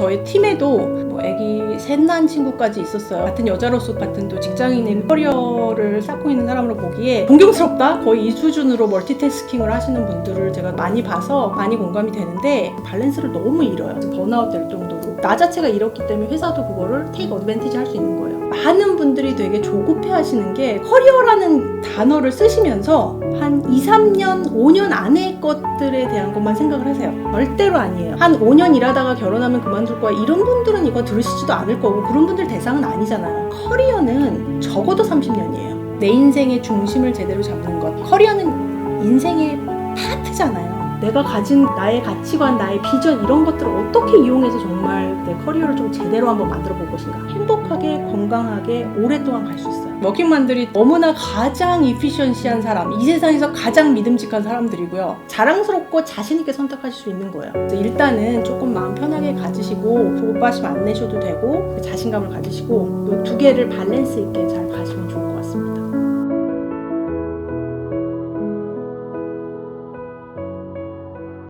저희 팀에도 뭐 아기 셋 낳은 친구까지 있었어요. 같은 여자로서 같은 또 직장인인 커리어를 쌓고 있는 사람으로 보기에 존경스럽다. 거의 이 수준으로 멀티태스킹을 하시는 분들을 제가 많이 봐서 많이 공감이 되는데 밸런스를 너무 잃어요. 번아웃 될 정도로. 나 자체가 이렇기 때문에 회사도 그거를 테이크 어드밴티지 할 수 있는 거예요. 많은 분들이 되게 조급해 하시는 게 커리어라는 단어를 쓰시면서 한 2, 3년, 5년 안의 것들에 대한 것만 생각을 하세요. 절대로 아니에요. 한 5년 일하다가 결혼하면 그만둘 거야. 이런 분들은 이거 들으시지도 않을 거고 그런 분들 대상은 아니잖아요. 커리어는 적어도 30년이에요. 내 인생의 중심을 제대로 잡는 것. 커리어는 인생의 파트잖아요. 내가 가진 나의 가치관, 나의 비전 이런 것들을 어떻게 이용해서 정말 내 커리어를 좀 제대로 한번 만들어 볼 것인가. 행복하게, 건강하게, 오랫동안 갈 수 있어 요. 워킹맘들이 너무나 가장 이피션시한 사람, 이 세상에서 가장 믿음직한 사람들이고요. 자랑스럽고 자신있게 선택하실 수 있는 거예요. 일단은 조금 마음 편하게 가지시고 조급하심 안 내셔도 되고 자신감을 가지시고 이 두 개를 밸런스 있게 잘 같아요.